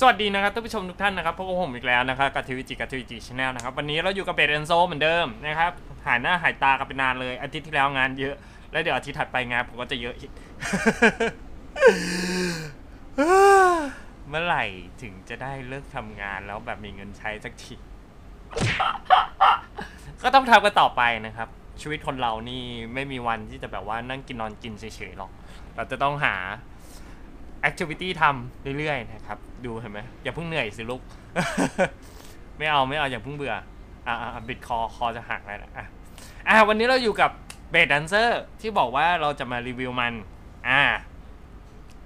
สวัสดีนะครับท่านผู้ชมทุกท่านนะครับพบกับผมอีกแล้วนะครับกับทีวีจีกับทีวีจีชาแนลนะครับวันนี้เราอยู่กับเบดเอนโซเหมือนเดิมนะครับหายหน้าหายตากันไปนานเลยอาทิตย์ที่แล้วงานเยอะ แล้วเดี๋ยวอาทิตย์ถัดไปงานผมก็จะเยอะอีกเมื่อไหร่ถึงจะได้เลิกทำงานแล้วแบบมีเงินใช้สักทีก็ต้องทำกันต่อไปนะครับ ชีวิตคนเรานี่ไม่มีวันที่จะแบบว่านั่งกินนอนกินเฉยๆหรอก เราจะต้องหา แอคทิวิตี้ทำเรื่อยๆนะครับ ดูเห็นไหมอย่าเพิ่งเหนื่อยสิลูก ไม่เอาไม่เอาอย่าเพิ่งเบื่อ อ่าบิดคอคอจะหักแล้วนะอะอะวันนี้เราอยู่กับเบสแดนเซอร์ที่บอกว่าเราจะมารีวิวมัน อ่า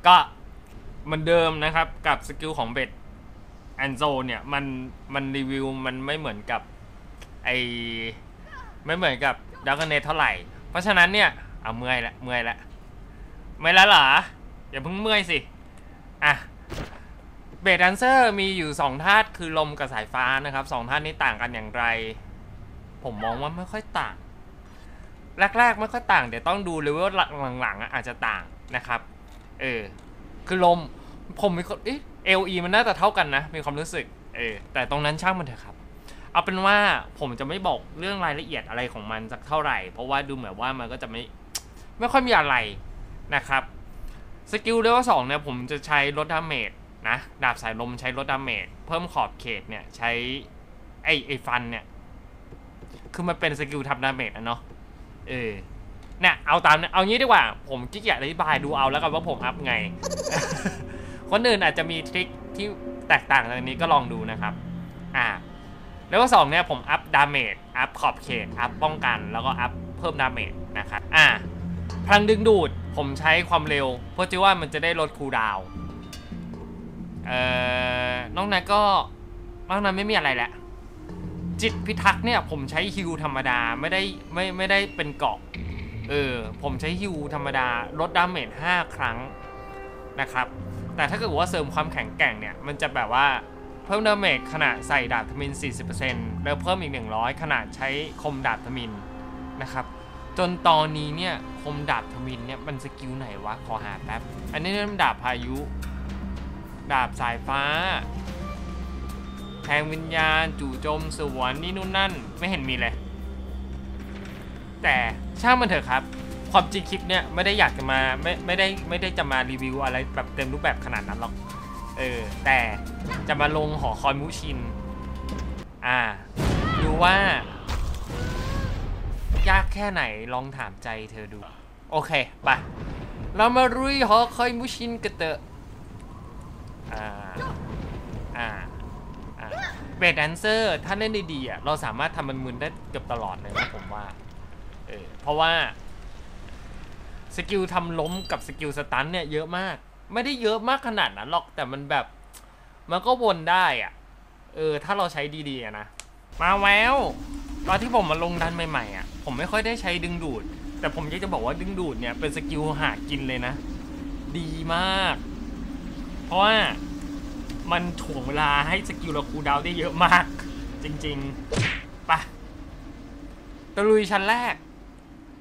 ก็เหมันเดิมนะครับกับสกิลของเบสแอนโซเนี่ยมันมันรีวิวมันไม่เหมือนกับไอไม่เหมือนกับดักเนเท่าไหร่ เพราะฉะนั้นเนี่ยเอาเมื่อยละเมื่อยละไม่แล้วเหรอ อย่าเพิ่งเมื่อยสิ อะ เบสแดนเซอร์มีอยู่สองธาตุคือลมกับสายฟ้านะครับสองธาตุนี้ต่างกันอย่างไร ผมมองว่าไม่ค่อยต่าง แรกๆไม่ค่อยต่าง เดี๋ยวต้องดูเลเวลหลังๆอะอาจจะต่างนะครับ เออ คือลม ผมมีคนเอ๊ะ LE มันน่าจะเท่ากันนะ มีความรู้สึก เออ แต่ตรงนั้นช่างมันเถอะครับเอาเป็นว่าผมจะไม่บอกเรื่องรายละเอียดอะไรของมันสักเท่าไหร่ เพราะว่าดูเหมือนว่ามันก็จะไม่ไม่ค่อยมีอะไรนะครับ สกิลเลเวลสองเนี่ยผมจะใช้ลดดาเมจนะดาบสายลมใช้ลดดาเมจเพิ่มขอบเขตเนี่ยใช้ไอไอฟันเนี่ยคือมันเป็นสกิลทำดาเมจอะเนาะเออเนี่ยเอาตามเนี่ยเอางี้ดีกว่า ผมขี้เกียจอธิบายดูเอาแล้วกันว่าผมอัพไง คนอื่นอาจจะมีทริคที่แตกต่างจากนี้ก็ลองดูนะครับ อ่าแล้วก็สองเนี่ยผมอัพดาเมจอัพขอบเขตอัพป้องกัน แล้วก็อัพเพิ่มดาเมจนะครับอ่าพลังดึงดูด ผมใช้ความเร็ว เพราะว่ามันจะได้ลดคูลดาวน์เอ่อนอกนั้นก็นอกนั้นไม่มีอะไรแหละ จิตพิทักษ์เนี่ยผมใช้ฮิวธรรมดาไม่ได้ไม่ไม่ได้เป็นเกาะเออผมใช้ฮิวธรรมดาลดดาเมจ5ครั้งนะครับ แต่ถ้าเกิดว่าเสริมความแข็งแกร่งเนี่ย มันจะแบบว่าเพิ่มดาเมจขณะใส่ดาบทมิน 40%แล้วเพิ่มอีก 100 ขณะใช้คมดาบทมินนะครับ จนตอนนี้เนี่ยคมดาบทมินเนี่ยมันสกิลไหนวะขอหาแป๊บ อันนี้เริ่มดาบพายุ ดาบสายฟ้า แทงวิญญาณ จู่โจมสวนนี่นู่นนั่น ไม่เห็นมีเลย แต่ช่างมันเถอะครับความจริงคลิปเนี่ยไม่ได้อยากจะมาไม่ไม่ได้ไม่ได้จะมารีวิวอะไรแบบเต็มรูปแบบขนาดนั้นหรอก เออ แต่จะมาลงหอคอยมูชิน อ่า ดูว่า ยากแค่ไหนลองถามใจเธอดู โอเค ไป เรามารุยหอคอยมูชินกันเถอะอ่าอ่าอ่าเบสแดนเซอร์ถ้าเล่นดีๆอะเราสามารถทำมันมึนได้เกือบตลอดเลยนะผมว่าเออเพราะว่าสกิลทำล้มกับสกิลสตันเนี่ยเยอะมาก ไม่ได้เยอะมากขนาดนั้นหรอกแต่มันแบบ มันก็วนได้อะเออถ้าเราใช้ดีๆนะ มาแววตอนที่ผมมาลงดันใหม่ๆอะ ผมไม่ค่อยได้ใช้ดึงดูด แต่ผมอยากจะบอกว่าดึงดูดเนี่ยเป็นสกิลหากินเลยนะ ดีมาก เพราะว่ามันถ่วงเวลาให้สกิลเราคูลดาวน์ได้เยอะมาก จริงๆไปะตะลุยชั้นแรก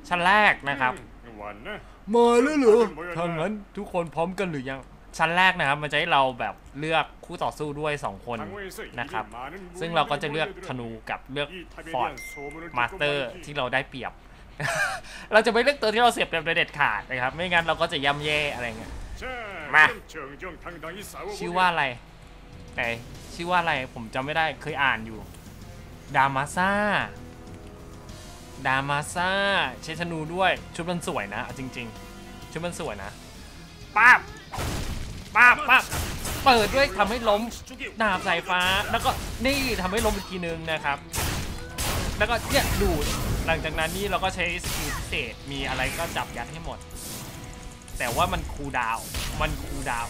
ชั้นแรกนะครับวันนะมาแล้วเหรอทางนั้นทุกคนพร้อมกันหรือยัง ชั้นแรกนะครับมันจะให้เราแบบเลือกคู่ต่อสู้ด้วย 2 คนนะครับ ซึ่งเราก็จะเลือกธนูกับเลือกฟอร์ดมาสเตอร์ที่เราได้เปรียบ เราจะไม่เลือกตัวที่เราเสียบเปรียบโดยเด็ดขาดนะครับ ไม่งั้นเราก็จะย่ำแย่อะไรเงี้ยมาชื่อว่าอะไรไหนชื่อว่าอะไรผมจำไม่ได้เคยอ่านอยู่ดามาซาดามาซาใช้ธนูด้วยชุดมันสวยนะเอาจริง ๆ ชุดมันสวยนะป้าบ ป้าบป้าบเปิดด้วยทำให้ล้มดาบสายฟ้า แล้วก็นี่ทำให้ล้มอีกทีนึงนะครับ แล้วก็เนี่ยดูดหลังจากนั้นนี่เราก็ใช้สกิลพิเศษมีอะไรก็จับยัดให้หมด แต่ว่ามันคูดาว มันคูดาว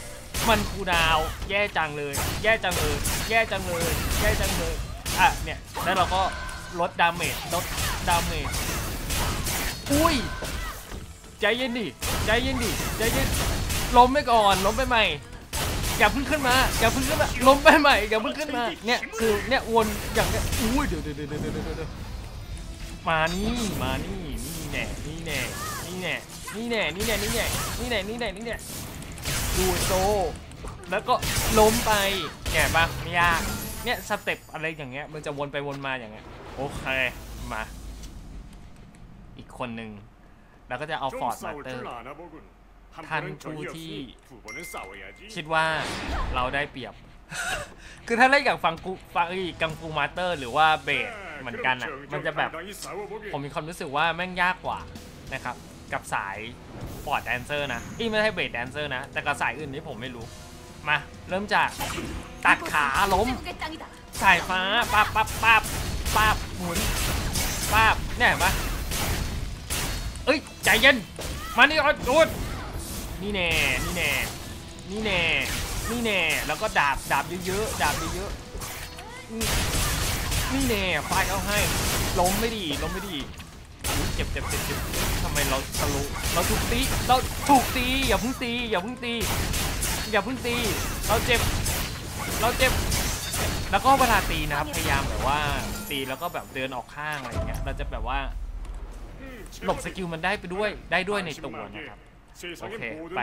มันคูดาว แย่จังเลย แย่จังเลย แย่จังเลย แย่จังเลย อะเนี่ย แล้วเราก็ลดดาเมจ ลดดาเมจ อุ้ย ใจเย็นดิ ใจเย็นดิ ใจเย็น ล้มไปก่อนล้มไปใหม่อย่าเพิ่งขึ้นมาอย่าเพิ่งขึ้นมาล้มไปใหม่อย่าเพิ่งขึ้นมาเนี่ยคือเนี่ยวนอย่างเนี้ยอุ้ยเดี๋ยวเดี๋ยวเดี๋ยวเดี๋ยวเดี๋ยวมานี่มานี่นี่แน่นี่แน่นี่แน่นี่แน่นี่แน่นี่แน่นี่แน่นี่แน่นี่แน่ดูโซแล้วก็ล้มไปเนี่ยปะไม่ยากเนี่ยสเต็ปอะไรอย่างเงี้ยมันจะวนไปวนมาอย่างเงี้ยโอเคมา อีกคนหนึ่งแล้วก็จะเอาฟอร์ดมาเติม ท่านผู้ที่คิดว่าเราได้เปรียบ คือถ้าเล่นอย่างฟังกูฟังอีกังฟูมาสเตอร์ หรือว่าเบสเหมือนกันอะ มันจะแบบ ผมมีความรู้สึกว่าแม่งยากกว่านะครับ กับสายปอดแดนเซอร์นะอีไม่ใช่เบสแดนเซอร์นะ แต่กับสายอื่นนี่ผมไม่รู้ มา เริ่มจากตัดขาล้ม สายฟ้าปั๊บปั๊บปั๊บปั๊บหมุนปั๊บเนี่ยเห็นปะเอ้ย ใจเย็น มานี่ออดูด นี่แน่ นี่แน่ นี่แน่ นี่แน่ แล้วก็ดาบ ดาบเยอะๆ ดาบเยอะๆ นี่แน่ฟาดเขาให้ ล้มไม่ดี ล้มไม่ดีเจ็บเจ็บเจ็บเจ็บทำไมเราทะลุเราถูกตี เราถูกตี อย่าพิ่งตี อย่าพิ่งตี อย่าพิ่งตี เราเจ็บ เราเจ็บ แล้วก็เวลาตีนะครับ พยายามแบบว่าตีแล้วก็แบบเดินออกข้างอะไรเงี้ย เราจะแบบว่า,หลบสกิลมันได้ไปด้วย ได้ด้วยในตัวนะครับ โอเค ไป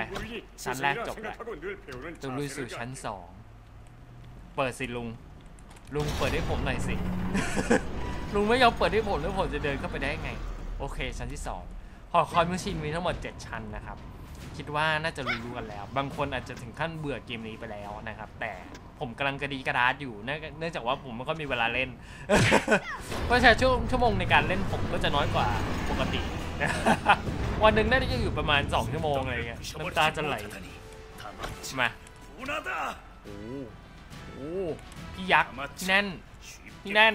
ชั้นแรกจบแล้วจะลุยสู่ชั้นสอง เปิดสิลุง ลุงเปิดให้ผมหน่อยสิ ลุงไม่ยอมเปิดให้ผมแล้วผมจะเดินเข้าไปได้ไง โอเค ชั้นที่สองหอคอยมือชินมีทั้งหมด 7 ชั้นนะครับ คิดว่าน่าจะรู้กันแล้ว บางคนอาจจะถึงขั้นเบื่อเกมนี้ไปแล้วนะครับ แต่ผมกำลังกระดีกระดาษอยู่เนื่องจากว่าผมไม่ค่อยมีเวลาเล่น เพราะฉะนั้นชั่วโมงในการเล่นผมก็จะน้อยกว่าปกติ วันหนึ่งน่าจะอยู่ประมาณ 2 ชั่วโมงอะไรเงี้ยน้ำตาจะไหลมาโอ้โพี่ยักษ์พี่แน่นพี่แน่น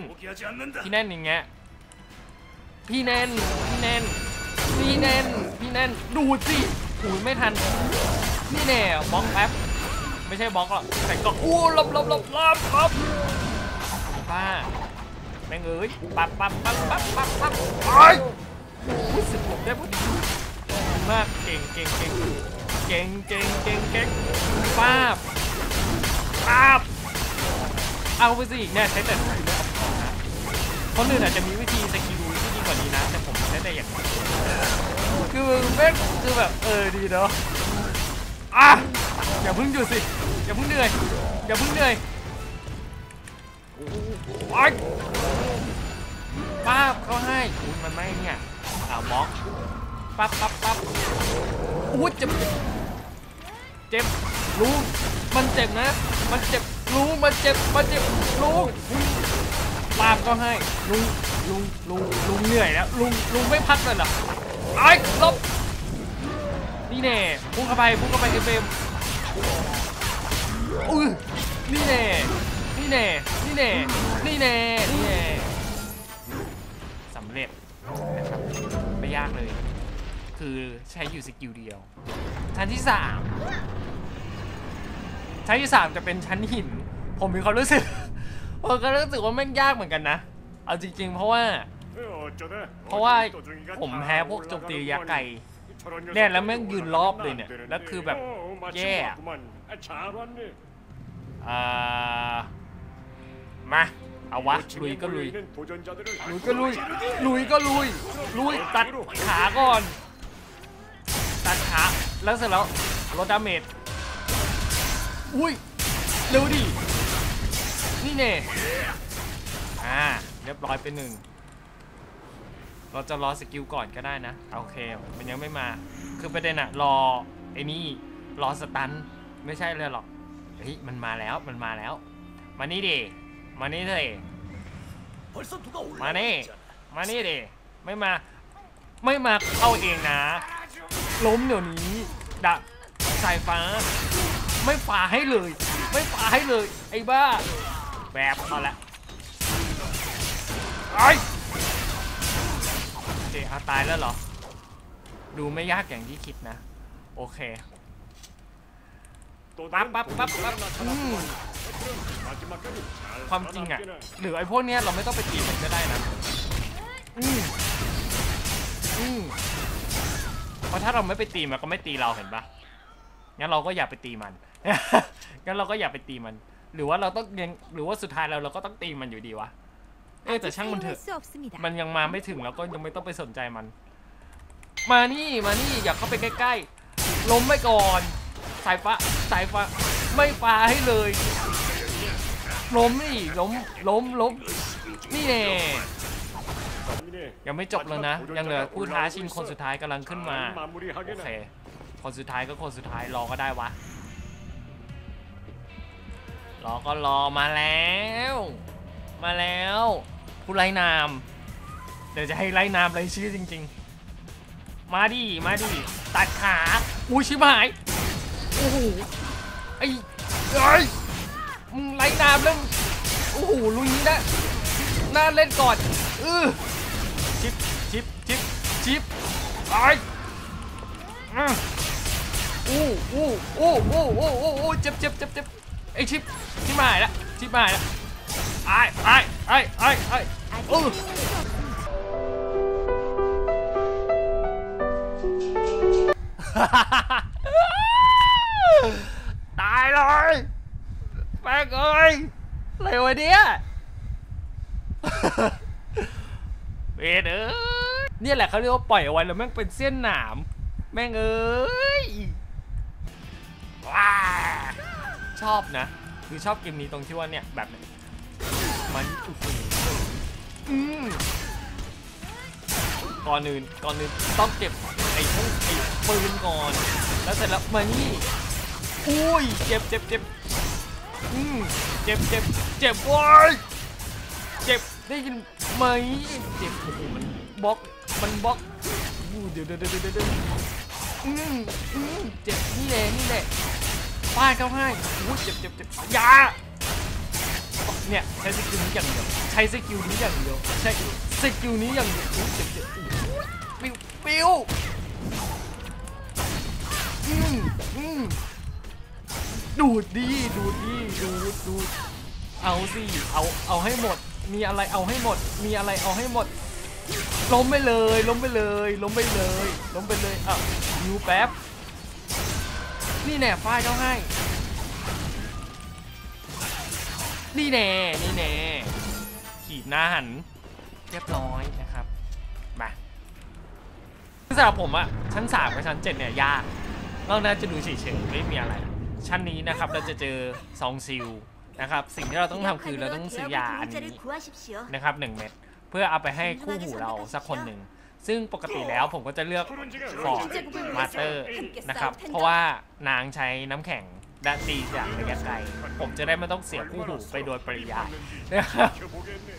พี่แน่นอย่างเงี้ยพี่แน่นพี่แน่นพี่แน่นพี่แน่นดูสิหูไม่ทันนี่แน่บล็อกแป๊บไม่ใช่บล็อกหรอกแต่ก็อู้ลบลบลบลบลบป้าแม่งเอ้ยปั๊บปั๊บปั๊บปั๊บปั๊บปั๊บไอ้โอ้ยสิบหกได้พอดี มาก เก่งเก่งเก่งเก่งเก่งเก่งเก่งป้าบป้าบเอาไปสิเนี่ยใช้แต่สกิลนะคนอื่นอาจจะมีวิธีสกิลที่ดีกว่านี้นะ แต่ผมใช้แต่อย่างนี้คือแม่งคือแบบเออดีเนาะอะอย่าพิ่งหยุดสิอย่าพิ่งเหนื่อยอย่าพิ่งเหนื่อยโอ้ป้าบเขาให้อุ้ยมันไม่เนี่ยอ้าบล็อก ปั๊บปั๊บปั๊บอุ้ยเจ็บเจ็บลุงมันเจ็บนะ มันเจ็บลุงมันเจ็บมันเจ็บลุงปาบก็ให้ลุงลุงลุงลุงเหนื่อยแล้วลุงลุงไม่พักเลยหรอไอ้ลบนี่แน่พุ่งเข้าไปพุ่งเข้าไปเอฟเอ็มอุ้ยนี่แน่นี่แน่นี่แน่นี่แน่นี่แน่สำเร็จนะครับไม่ยากเลย คือใช้อยู่สกิลเดียว ชั้นที่สามชั้นที่สามจะเป็นชั้นหิน ผมมีความรู้สึกผมก็รู้สึกว่ามันยากเหมือนกันนะ เอาจริง ๆ เพราะว่า เพราะว่าผมแพ้พวกโจมตียาไก่เนี่ยแล้วแม่งยืนรอบเลยเนี่ย แล้วคือแบบแย่มาเอาวะลุยก็ลุยลุยก็ลุยลุยก็ลุยลุยตัดขาก่อน ตัดขาแล้วเสร็จแล้วลดดาเมจอุ้ยเร็วดินี่เน่อ่าเรียบร้อยไปหนึ่งเราจะรอสกิลก่อนก็ได้นะ โอเค มันยังไม่มา คือประเด็นอะรอไอ้นี่รอสตันไม่ใช่เลยหรอกเฮ้ยมันมาแล้วมันมาแล้ว มานี่ดิมานี่เถอะมานี่มานี่ดิไม่มา ไม่มาเข้าเองนะ ล้มเดี๋ยวนี้ดักสายฟ้า ไม่ฝ่าให้เลย ไม่ฝ่าให้เลย ไอ้บ้า แบบมาละไอ้เอะตายแล้วเหรอ ดูไม่ยากอย่างที่คิดนะ โอเคปั๊บปั๊บปั๊บปั๊บความจริงอะหรือไอ้พวกเนี้ยเราไม่ต้องไปตีมันก็ได้นะอืมอืม เพราะถ้าเราไม่ไปตีมันก็ไม่ตีเราเห็นปะงั้นเราก็อย่าไปตีมัน งั้นเราก็อย่าไปตีมัน หรือว่าเราต้องยังหรือว่าสุดท้ายเราเราก็ต้องตีมันอยู่ดีวะ เออแต่ช่างมันเถอะ มันยังมาไม่ถึงแล้วก็ยังไม่ต้องไปสนใจมัน มานี่ มานี่ อย่าเข้าไปใกล้ๆ ล้มไม่ก่อน สายฟ้า สายฟ้า ไม่ฟ้าให้เลย ล้มนี่ ล้ม ล้ม ล้ม นี่เนี่ ยังไม่จบเลยนะ ยังเหลือผู้ท้าชิงคนสุดท้ายกำลังขึ้นมา โอเค คนสุดท้ายก็คนสุดท้ายรอก็ได้วะ รอก็รอมาแล้ว มาแล้ว ผู้ไล่นาม เดี๋ยวจะให้ไล่นามไรายชื่อจริง ๆ มาดิ มาดิ ตัดขา อุ้ยชิบหาย โอ้โห ไอ้เอ้มึงไล่นามแล้ว โอ้โหลุยนี้นะน่าเล่นก่อนเออ ชิปชิปชิปชิปไอ้อืมอู้อู้อู้อู้อู้อู้อู้เจ็บเจ็บเจ็บเจ็บไอ้ชิปชิปหายละชิปหายละไอ้ไอ้ไอ้ไอ้ไอ้เออตายเลยแม่งเอ้ยอะไรวะเนี่ย เวเอเนี่ยแหละเขาเรียกว่าปล่อยเอาไว้แล้วแม่งเป็นเส้นหนาม แม่งเอ้ยว้าชอบนะ คือชอบเกมนี้ตรงที่ว่าเนี่ยแบบมันอืมก่อนอื่นก่อนอื่นต้องเก็บไอ้พวกไอ้ปืนก่อน แล้วเสร็จแล้วมานี่อุ้ยเจ็บเจ็บเจ็บอืมเจ็บเจ็บเจ็บโว้ยเจ็บได้ยิน ไหมเจ็บโอ้โหมันบล็อกมันบล็อกอู้เดี๋ยวเดี๋ยวเดี๋ยวเดี๋ยวเดี๋ยวอืมอืมเจ็บนี่แหละนี่แหละป้ายเข้าให้อู้เจ็บเจ็บเจ็บยาเนี่ยใช้สกิลนี้อย่างเดียวใช้สกิลนี้อย่างเดียวใช้สกิลนี้อย่างเดียวอู้เจ็บเจ็บปิ้วปิ้วอืมอืมดูดดีดูดดีดูดดูด เอาสิเอาเอาให้หมด มีอะไรเอาให้หมด มีอะไรเอาให้หมด ล้มไปเลย ล้มไปเลย ล้มไปเลย ล้มไปเลยอะยูแป๊บ นี่แน่ฝ้ายเขาให้ นี่แน่ นี่แน่ ขีดหน้าหัน เรียบร้อยนะครับ มาสำหรับผมอะชั้นสามกับชั้นเจ็ดเนี่ยยากนอกนั้นจะดูเฉยๆไม่มีอะไร ชั้นนี้นะครับเราจะเจอซองซิล นะครับ สิ่งที่เราต้องทำคือเราต้องซื้อยาอันนี้นะครับหนึ่งเม็ดเพื่อเอาไปให้คู่หูเราสักคนหนึ่งซึ่งปกติแล้วผมก็จะเลือกฟอร์ดมาสเตอร์นะครับ เพราะว่านางใช้น้ำแข็งดัานตีจากระยะไกลผมจะได้ไม่ต้องเสียคู่หูไปโดยปริยายนะครับ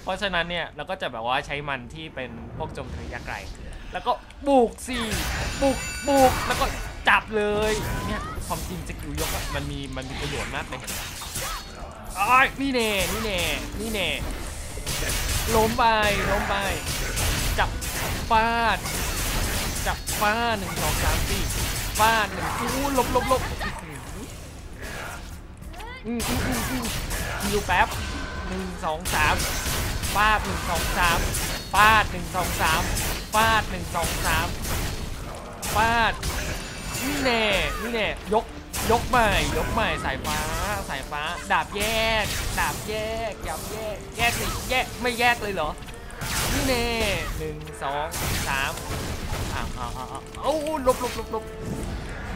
เพราะฉะนั้นเนี่ยเราก็จะแบบว่าใช้มันที่เป็นพวกจมระยะไกล แล้วก็บุกสี่บุกบุกแล้วก็จับเลยเนี่ยความจริงสกิลยกมันมีมันมีประโยชน์มากเลยเห็นไหม อยนี่แน่นี่แน่นี่แน่ล้มไปล้มไป จับฟาด จับฟาดหนึ่งสองสามสี่ฟาดหนึ่งอู้ลบลบลบอืมอืมอืมอืมอยู่แป๊บหนึ่งสองสามฟาดหนึ่งสองสามฟาดหนึ่งสองสามฟาดหนึ่งสองสามฟาดนี่แน่นี่แน่ยก ยกใหม่ยกใหม่สายฟ้าสายฟ้า ดาบแยก ดาบแยกยับแยก แยกสิแยกไม่แยกเลยเหรอ นี่แน่หนึ่งสองสามอ้าวอ้าวอ้าวอ้าวเอ้ลบลบลบลบ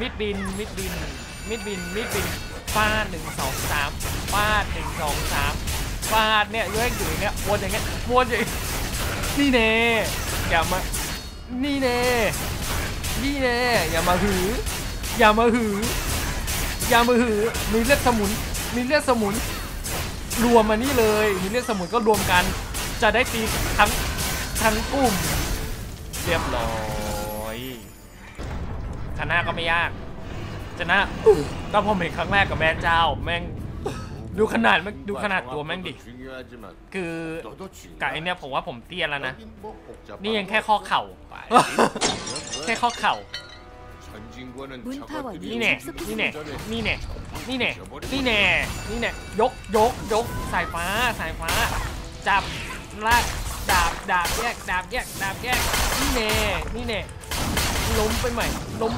มิดบินมิดบินมิดบินมิดบินฟาดหนึ่งสองสามฟาดหนึ่งสองสามฟาดเนี่ยเยอะอยู่อย่างเงี้ยวนอย่างเงี้ยวนอย่างนี่แน่อย่ามานี่แน่นี่แน่อย่ามาหืออย่ามาหือ ย่ามาหือมีเลือดสมุน มีเลือดสมุน รวมมานี่เลย มีเลือดสมุนก็รวมกัน จะได้ตีทั้งทั้งกลุ่ม เรียบร้อยชนะก็ไม่ยากชนะก็ผมเห็นครั้งแรกกับแม่เจ้า แม่งดูขนาดแม่งดูขนาดตัวแม่งดิ คือกับไอเนี้ยผมว่าผมเตี้ยแล้วนะ นี่ยังแค่ข้อเข่า แค่ข้อเข่า นี่แน่นี่แน่นี่แน่นี่แน่นี่แน่นี่แน่ยกยกยกสายฟ้าสายฟ้า จับลากดาบดาบแยกดาบแยกดาบแยกนี่แน่นี่แน่ล้มไปใหม่ล้ม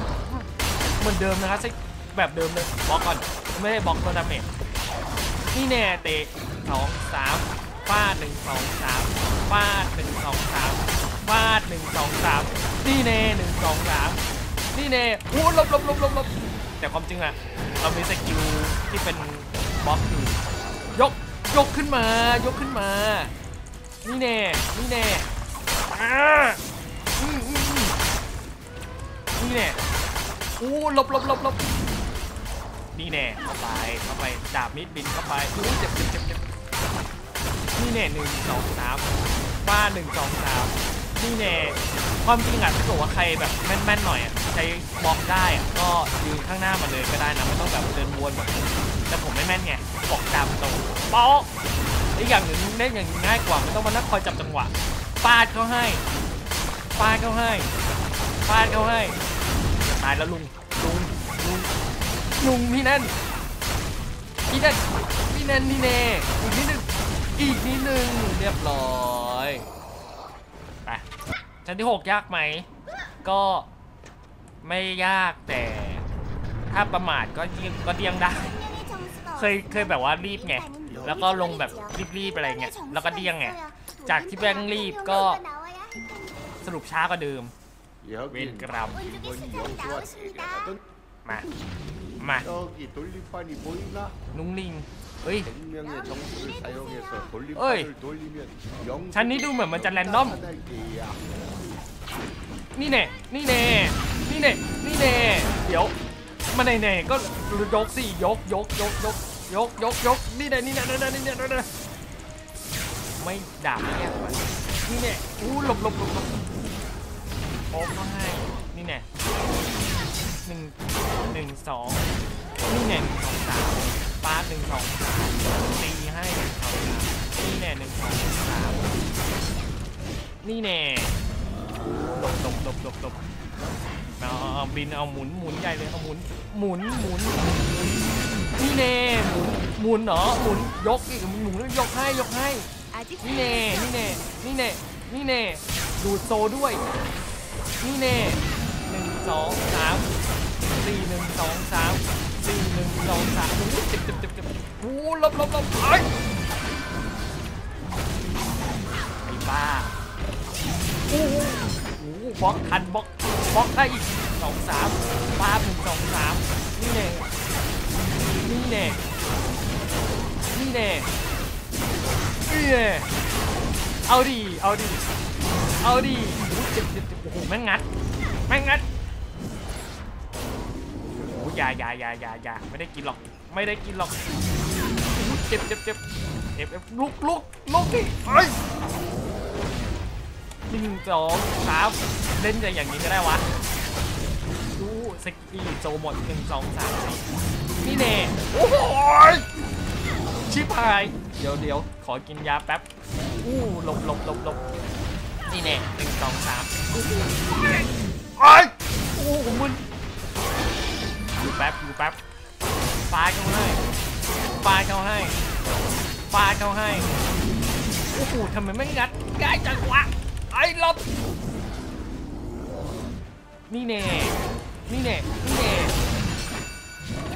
เหมือนเดิมนะครับใช่แบบเดิมเลยบล็อกก่อนไม่ได้บล็อกตัวดาเมจนี่แน่เตะสองสามฟาดหนึ่งสองสามฟาดหนึ่งสองสามฟาดหนึ่งสองสามนี่แน่หนึ่งสองสาม นี่แน่โอ้หลบหลบหลบหลบหลบแต่ความจริงอะเรามีสกิลที่เป็นบล็อกอยู่ยกยกขึ้นมายกขึ้นมา นี่แน่นี่แน่อ่าอืมอืมอืมนี่แน่อู้หลบหลบหลบหลบนี่แน่เข้าไปเข้าไปดาบมิดบินเข้าไปอู้เจ็บเจ็บเจ็บเจ็บนี่แน่หนึ่งสองสามบ้าหนึ่งสองสามนี่แน่ ความจริงอะถ้าเกิดว่าใครแบบแม่นๆหน่อยอะใช้บล็อกได้อะก็ยืนข้างหน้ามาเลยก็ได้นะไม่ต้องแบบเดินวนแบบแต่ผมไม่แม่นไงบอกตามตรงป๊ะอีกอย่างหนึ่งเล่นอย่างง่ายกว่าไม่ต้องมานั่งคอยจับจังหวะฟาดเขาให้ฟาดเขาให้ฟาดเขาให้ตายแล้วลุงลุงลุงลุงพี่แน่นพี่แน่นพี่แน่นนี่แน่อีกนิดนึงอีกนิดนึงเรียบร้อย ชั้นที่ 6 ยากไหม ก็ไม่ยากแต่ถ้าประมาทก็ก็เดียงได้ เคยเคยแบบว่ารีบไง แล้วก็ลงแบบรีบๆอะไรเงี้ย แล้วก็เดียงไง จากที่แบงรีบก็สรุปช้ากว่าเดิม เวนกรัม มา มา นุ่งนิ่ง ฮ้ย 생명의 정수를 사용해서 어이. 돌림판을 돌리면 영 ชั้นนี้ดูเหมือนมันจะแรนดอม 하나일 게야. นี่แน่ นี่แน่ นี่แน่ นี่แน่ เดี๋ยว มาไหนไหนๆก็ยกสิยกยกยกยกยกยกยกนี่แน่นี่แน่นี่แน่นี่แน่นี่แน่ไม่ด่าไม่แย่ไปนี่แน่อู้หลบหลบหลบหลบโอ้ก็ให้ นี่แน่หนึ่งหนึ่งสองนี่แน่หนึ่งสองสาม ปาดหนึ่งสองสามตีให้หนึ่งสองสามนี่แน่หนึ่งสองสามนี่แน่หลบหลบหลบหลบหลบเอาเอาบินเอาหมุนหมุนใหญ่เลยเอาหมุนหมุนหมุนนี่แน่หมุนหมุนเหรอหมุนยกอีกหมุนยกให้ยกให้นี่แน่นี่แน่นี่แน่นี่แน่ดูดโซด้วย นี่แน่หนึ่งสองสามสี่หนึ่งสองสาม หนึ่งสองสามโอ้โหเจ็บเจ็บเจ็บเจ็บโอ้ลบลบลบไอ้ไอ้บ้าโอ้โหบล็อกทันบล็อกบล็อกได้อีกสองสามปาหนึ่งสองสามนี่แน่นี่แน่นี่แน่นี่แน่เอาดีเอาดีเอาดีโอ้โหเจ็บเจ็บเจ็บโอ้โหแม่งงัดแม่งงัด อ้โหอยาอยาอยาอยายาไม่ได้กินหรอก ไม่ได้กินหรอกเจ็บเจ็บเจ็บเอฟเอฟลุกลุกลุกดิเอ้ยหนึ่งสองสามเล่นจะอย่างนี้ก็ได้วะดูสกีโจหมดหนึ่งสองสามนี่เน่โอ้โหยชิบหาย เดี๋ยวเดี๋ยวขอกินยาแป๊บอู้หลบหลบหลบหลบนี่เน่หนึ่งสองสามโอ้โหไอ้ยโอ้โหมึน อยู่แป๊บอยู่แป๊บฟาดเขาให้ฟาดเขาให้ฟาดเขาให้โอ้โหทำไมไม่งัดง่ายจังวะไอ้ลบนี่แน่นี่แน่นี่แน่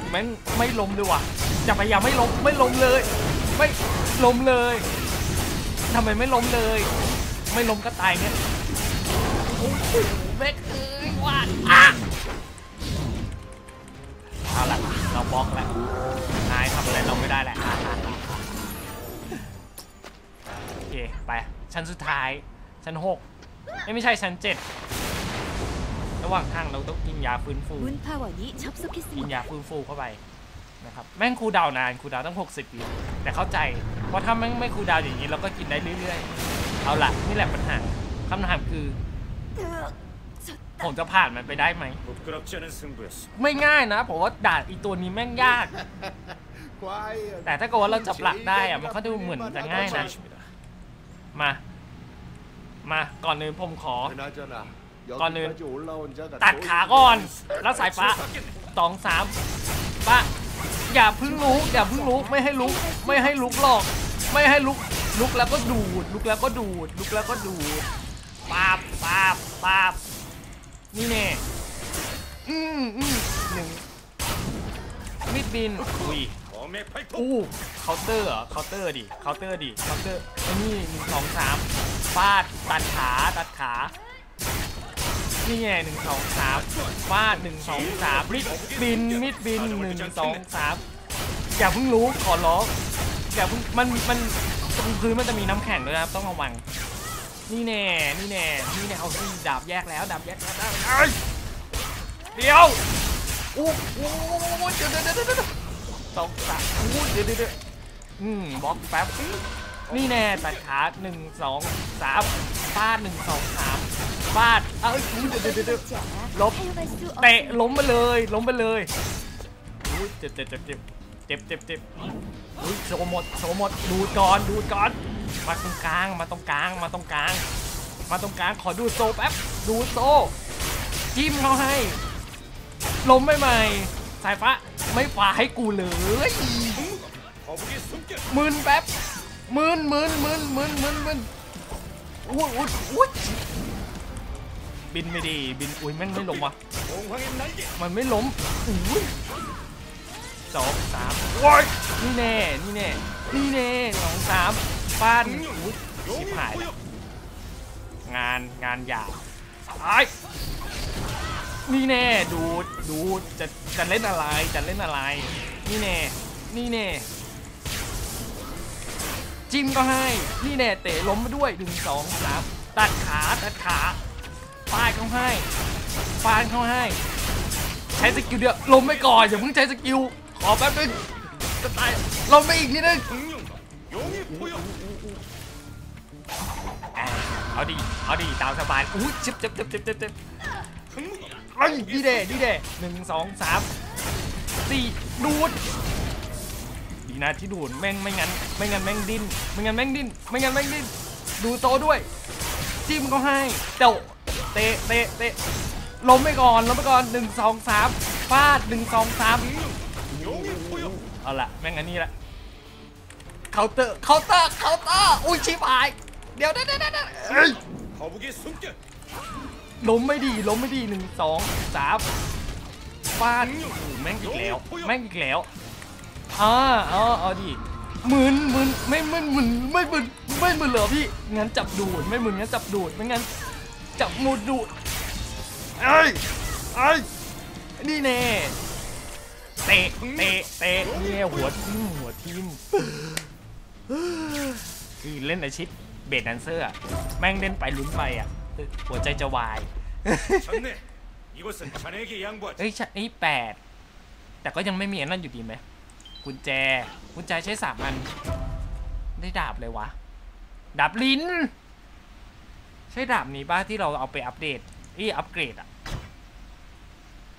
แม่งไม่ล้มเลยว่ะจะพยายามไม่ล้มไม่ล้มเลย ไม่ล้มเลยทำไมไม่ล้มเลย ไม่ล้มก็ตายเนี่ยโอ้โหแม่งเอ้ยว่าดอะ เอาละเราบล็อกแล้วนายทำอะไรเราไม่ได้แหละโอเคไปชั้นสุดท้ายชั้นหกไม่ใช่ชั้นเจ็ดระหว่างทางเราต้องกินยาฟื้นฟูกินยาฟื้นฟูเข้าไปนะครับแม่งคูดาวนานคูดาวตั้ง 60วิแต่เข้าใจ เพราะถ้าแม่งไม่คูดาวอย่างนี้เราก็กินได้เรื่อยๆ เอาละนี่แหละปัญหาคำถามคือ ผมจะผ่านมันไปได้ไหมไม่ง่ายนะผมว่าด่าอีตัวนี้แม่งยาก แต่ถ้าเกิดว่าเราจับหลักได้อะมันก็ดูเหมือนจะง่ายนะ มา มาก่อนหนึ่นผมขอ ก่อนหนึ่นตัดขาก่อน แล้วสายฟ้าสองสามปะอย่าพึ่งลุกอย่าพึ่งลุกไม่ให้ลุก ไม่ให้ลุกหรอก ไม่ให้ลุก ลุกแล้วก็ดูด ลุกแล้วก็ดูด ลุกแล้วก็ดูดปาบปาบปาบ นี่แน่อืมอืมหนึ่งมิดบินอุ้ยอู้เคาน์เตอร์เหรอเคาน์เตอร์ดิเคาน์เตอร์ดิเคาน์เตอร์ไอ้นี่หนึ่งสองสามฟาดตัดขาตัดขานี่แน่หนึ่งสองสามฟาดหนึ่งสองสามมิดบินมิดบินหนึ่งสองสามอย่าเพิ่งรู้ขอร้องอย่าเพิ่งมันมันซื้นมันจะมีน้ำแข็งด้วยนะต้องระวัง นี่แน่ นี่แน่ นี่แน่เอาสิดาบแยกแล้ว ดาบแยกแล้วเอ้ยเดี๋ยวอู้อู้เดี๋ยวเดี๋ยวเดี๋ยวเดี๋ยวสองสามโอ้เดี๋ยวเดี๋ยวเดี๋ยวอืมบล็อกแป๊บนี่แน่ตัดขาหนึ่งสองสามฟาดหนึ่งสองสามฟาด เอ้ยอู้เดี๋ยวเดี๋ยวเดี๋ยวเตะล้มไปเลย ล้มไปเลยอุ้ยเจ็บเจ็บเจ็บเจ็บเจ็บเจ็บเจ็บอุ้ยโชว์หมดโชว์หมดดูดก่อนดูดก่อน มาตรงกลาง มาตรงกลาง มาตรงกลาง มาตรงกลาง ขอดูโซแป๊บ ดูโซ จิ้มเขาให้ ล้มไม่ใหม่ สายฟ้าไม่ฟ้าให้กูเลยมึนแป๊บมึนมึนมึนมึนมึนมึนอุ้ยอุ้ยอุ้ยบินไม่ดี บิน อุ้ยแม่งไม่ลงวะมันไม่ล้มอุ้ยสองสามว้ยนี่แน่ นี่แน่ นี่แน่สองสาม ปั้นชิบหายงานงานยาบไอ้นี่แน่ดูดูจะจะเล่นอะไรจะเล่นอะไร นี่แน่นี่แน่จิ้มก็ให้ นี่แน่เตะล้มมาด้วยดึงสองสามตัดขาตัดขาป้าดเขาให้ฟานเขาให้ ใช้สกิลเดียวล้มไปก่อนอย่าเพิ่งใช้สกิลขอแป๊บนึงจะตายล้มไปอีกนิดนึง เอาดิ เอาดิ ตามสบายอู้จิบจิบจิบจิบจิบเอ้ยดีเดดีเดหนึ่งสองสามสี่ดูด ดีนะที่ดูดแม่งไม่งั้น ไม่งั้นแม่งดิ้น ไม่งั้นแม่งดิ้น ไม่งั้นแม่งดิ้น ดูโตด้วย จิ้มเขาให้เตะเตะ เตะ เตะ ล้มไปก่อน ล้มไปก่อนหนึ่งสองสามฟาดหนึ่งสองสามเอาละแม่งอันนี้ละเคาน์เตอร์ เคาน์เตอร์ เคาน์เตอร์ อุ้ยชิบหาย เดี๋ยวเดี๋ยวเด้ได้ได้เอ้ยล้มไม่ดีล้มไม่ดีหนึ่งสองสามฟาดแม่งอีกแล้วแม่งอีกแล้วอ่าเอาเอาดิมื่นมื่นไม่ไม่หมื่นไม่หมื่นไม่หมื่นเหรอพี่งั้นจับดูดไม่หมื่นงั้นจับดูดไม่งั้นจับมูดดูดไอ้ไอ้นี่แน่เตะเตะเตะเนี่ยหัวทิ่มหัวทิ่มคือเล่นอาชิพ เบสแดนเซอร์แม่งเล่นไปลุ้นไปอะ หัวใจจะวายเฮ้ยไอ้แปดแต่ก็ยังไม่มีอันนั้นอยู่ดีไหมกุญแจกุญแจใช้สามอัน ได้ดาบเลยวะ ดาบลิ้น ใช่ดาบนี้บ้าที่เราเอาไปอัปเดตอีอัปเกรดอะ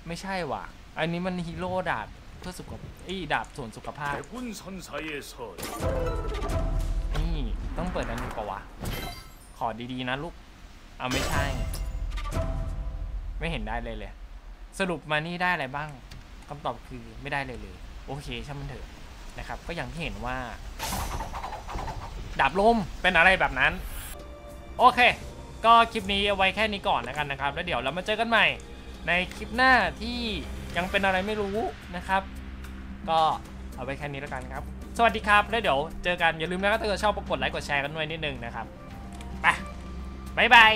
ไม่ใช่วะอันนี้มันฮีโร่ดาบเพื่อสุขภาพอีดาบส่วนสุขภาพ ต้องเปิดอันนี้ก่อนวะ ขอดีๆนะลูก เอาไม่ใช่ ไม่เห็นได้เลยเลย สรุปมานี่ได้อะไรบ้างคำตอบคือไม่ได้เลยเลย โอเคช่างมันเถอะนะครับ ก็อย่างที่เห็นว่า ดาบลมเป็นอะไรแบบนั้น โอเค ก็คลิปนี้เอาไว้แค่นี้ก่อนแล้วกันนะครับ แล้วเดี๋ยวเรามาเจอกันใหม่ ในคลิปหน้าที่ยังเป็นอะไรไม่รู้นะครับ ก็เอาไว้แค่นี้แล้วกันครับ สวัสดีครับ แล้วเดี๋ยวเจอกันอย่าลืมนะครับถ้าเกิดชอบกดไลค์กดแชร์กันด้วยนิดนึงนะครับไปบายบาย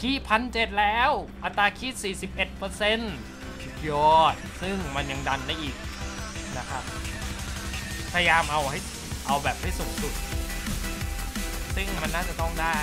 คีพันเจ็ดแล้ว อัตราคี41%สุดยอด ซึ่งมันยังดันได้อีกนะครับ พยายามเอาให้เอาแบบให้สูงสุด ซึ่งมันน่าจะต้องได้